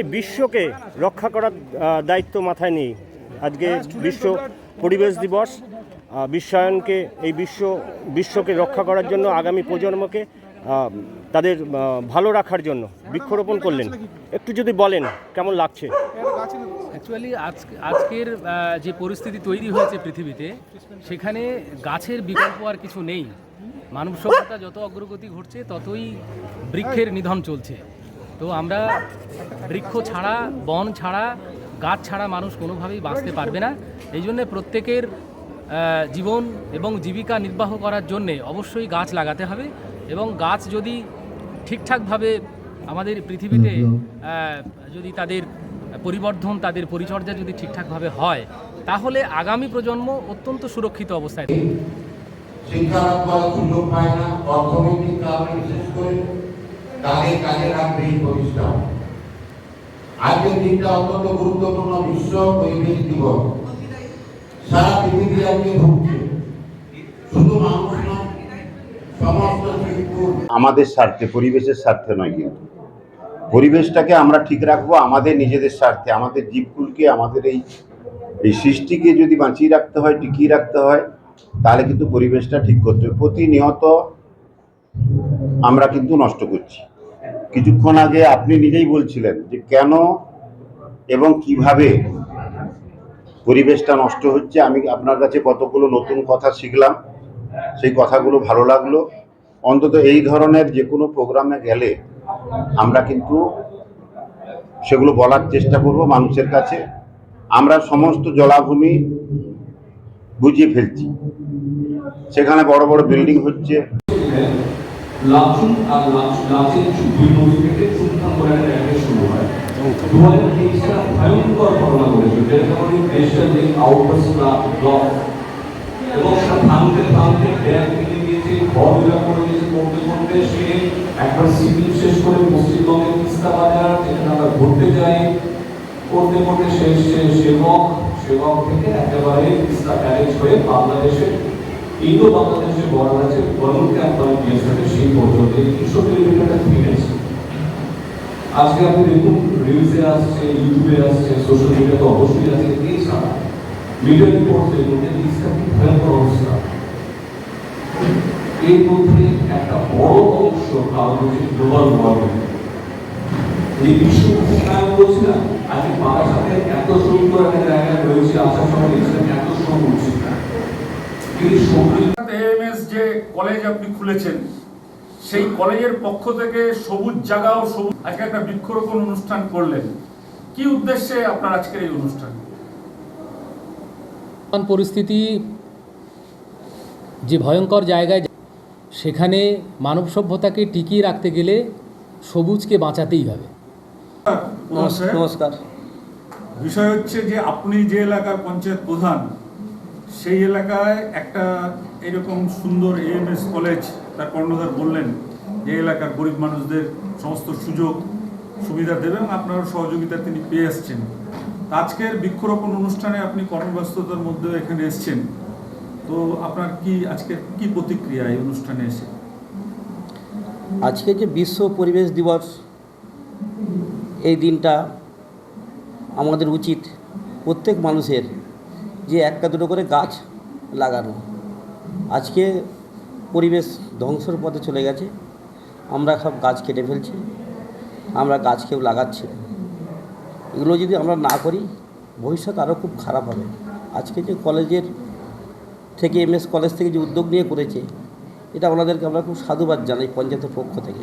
এই বিশ্বকে রক্ষা করার দায়িত্ব মাথায় নিয়ে আজকে বিশ্ব পরিবেশ দিবস বিশ্বায়নকে, এই বিশ্ব, বিশ্বকে রক্ষা করার জন্য আগামী প্রজন্মকে তাদের ভালো রাখার জন্য বৃক্ষরোপণ করলেন। একটু যদি বলেন, কেমন লাগছে? অ্যাকচুয়ালি আজ আজকের যে পরিস্থিতি তৈরি হয়েছে পৃথিবীতে, সেখানে গাছের বিকল্প আর কিছু নেই। মানব সভ্যতা যত অগ্রগতি ঘটছে, ততই বৃক্ষের নিধন চলছে। তো আমরা বৃক্ষ ছাড়া বন ছাড়া গাছ ছাড়া মানুষ কোনোভাবেই বাঁচতে পারবে না। এই জন্যে প্রত্যেকের জীবন এবং জীবিকা নির্বাহ করার জন্যে অবশ্যই গাছ লাগাতে হবে এবং গাছ যদি ঠিকঠাকভাবে আমাদের পৃথিবীতে যদি তাদের পরিবর্ধন তাদের পরিচর্যা যদি ঠিকঠাকভাবে হয় তাহলে আগামী প্রজন্ম অত্যন্ত সুরক্ষিত অবস্থায় থাকবে। শিক্ষার সুযোগ পায় না। অর্থনৈতিক কারণে বিশেষ করে তাদের কাজে রাখবে এই প্রতিষ্ঠান আজকের দিনটা অত্যন্ত গুরুত্বপূর্ণ বিশ্ব পরিবেশ দিবস। সারা পৃথিবী আজকে ভুগছে। শুধু মানুষ আমাদের স্বার্থে, পরিবেশের স্বার্থে নয় কিন্তু। পরিবেশটাকে আমরা ঠিক রাখব, আমাদের নিজেদের স্বার্থে, আমাদের জীবকুলকে, আমাদের এই এই সৃষ্টিকে যদি বাঁচিয়ে রাখতে হয়, টিকিয়ে রাখতে হয়, তাহলে কিন্তু পরিবেশটা ঠিক করতে হবে। প্রতিনিয়ত আমরা কিন্তু নষ্ট করছি। কিছুক্ষণ আগে আপনি নিজেই বলছিলেন যে কেন এবং কীভাবে পরিবেশটা নষ্ট হচ্ছে। আমি আপনার কাছে কতগুলো নতুন কথা শিখলাম, সেই কথাগুলো ভালো লাগল। অন্তত এই ধরনের যে কোনো প্রোগ্রামে গেলে আমরা কিন্তু সেগুলো বলার চেষ্টা করব মানুষের কাছে। আমরা সমস্ত জলাভূমি বুঝিয়ে ফেলছি। সেখানে বড় বড় বিল্ডিং হচ্ছে। লাচুং আর লাচের দুই নদী থেকে চুনখান বলে একটা শুরু হয় ভয়ঙ্কর ঘটনা ঘটেছে যেটা কারণে ব্লক। এবং ভাঙতে ভাঙতে ব্যাগ ঘর সে একবার সিভিল শেষ করে পশ্চিমবঙ্গের তিস্তা বাজার, যেখানে আমরা ঘুরতে যাই। করতে করতে সে সেবক সেবক থেকে একেবারে তিস্তা হয়ে বাংলাদেশের ইন্দো বাংলাদেশের বর্ডার আছে ক্যাম্প মানে গিয়েছে সেই পর্যন্ত তিনশো কিলোমিটারটা থেমেছে আজকে আপনি দেখুন রিলসে আসছে ইউটিউবে আসছে সোশ্যাল মিডিয়া তো অবশ্যই আছে। এছাড়া মিডিয়া রিপোর্ট দেখুন যে তিস্তা কি ভয়ঙ্কর অবস্থা। এর মধ্যে একটা বড় অংশ কারণ হচ্ছে গ্লোবাল ওয়ার্মিং এই বিশ্ব উষ্ণায়ন বলছি না আজকে বারাসাতে এত সুন্দর একটা জায়গায় রয়েছে আসার সময় দেখছিলাম এত সুন্দর উঠছে কিন্তু সমৃদ্ধ এএমএস যে কলেজ আপনি খুলেছেন সেই কলেজের পক্ষ থেকে সবুজ জায়গা ও সবুজ আজকে একটা বৃক্ষরোপণ অনুষ্ঠান করলেন। কি উদ্দেশ্যে আপনার আজকের এই অনুষ্ঠান? পরিস্থিতি যে ভয়ঙ্কর জায়গায় সেখানে মানব সভ্যতাকে টিকিয়ে রাখতে গেলে সবুজকে বাঁচাতেই হবে। নমস্কার। বিষয় হচ্ছে যে আপনি যে এলাকার পঞ্চায়েত প্রধান সেই এলাকায় একটা এরকম সুন্দর এএমএস কলেজ তার কর্ণধার বললেন যে এলাকার গরিব মানুষদের সমস্ত সুযোগ, সুবিধা দেবেন আপনার সহযোগিতা তিনি পেয়ে এসছেন আজকের বৃক্ষরোপণ অনুষ্ঠানে আপনি কর্মব্যস্ততার মধ্যে এখানে এসছেন। তো আপনার কি আজকের কি প্রতিক্রিয়া এই অনুষ্ঠানে এসে? আজকে যে বিশ্ব পরিবেশ দিবস, এই দিনটা আমাদের উচিত প্রত্যেক মানুষের যে একটা দুটো করে গাছ লাগানো। আজকে পরিবেশ ধ্বংসের পথে চলে গেছে। আমরা সব গাছ কেটে ফেলছি। আমরা গাছ কেউ লাগাচ্ছি এগুলো যদি আমরা না করি, ভবিষ্যৎ আরও খুব খারাপ হবে। আজকে যে কলেজের থেকে এমএস কলেজ থেকে যে উদ্যোগ নিয়ে করেছে, এটা ওনাদেরকে আমরা খুব সাধুবাদ জানাই পঞ্চায়েতের পক্ষ থেকে।